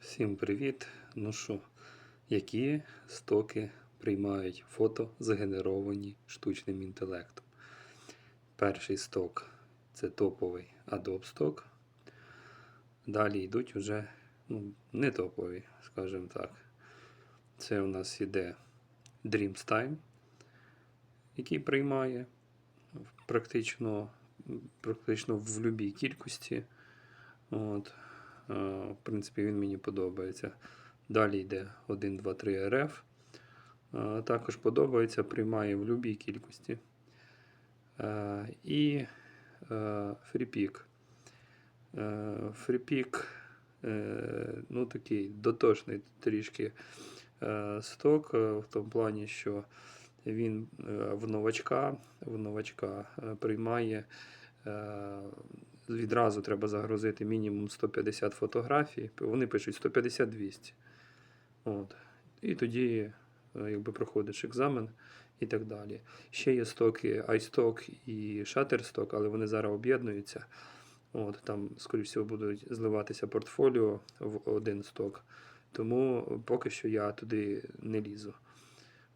Всім привіт! Ну що, які стоки приймають фото, згенеровані штучним інтелектом? Перший сток це топовий Adobe Stock. Далі йдуть вже ну, не топові, скажімо так. Це у нас іде Dreamstime, який приймає практично, практично в будь-якій кількості. От. Е, В принципі, він мені подобається. Далі йде 1, 2, 3 РФ. Е, Також подобається, приймає в будь-якій кількості. Е, І FreePick, е, ну такий дотошний трішки сток, в тому плані, що він в новачка, в новачка приймає. Відразу треба загрузити мінімум 150 фотографій. Вони пишуть 150-200. От. І тоді е, якби проходиш екзамен і так далі. Ще є стоки iStock і Shutterstock, але вони зараз об'єднуються. От, там, скоріш всього, будуть зливатися портфоліо в один сток. Тому поки що я туди не лізу.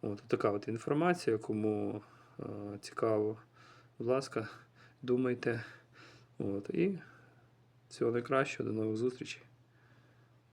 От, така от інформація, кому е, цікаво, будь ласка, думайте. От, і всього найкращого, до нових зустрічей.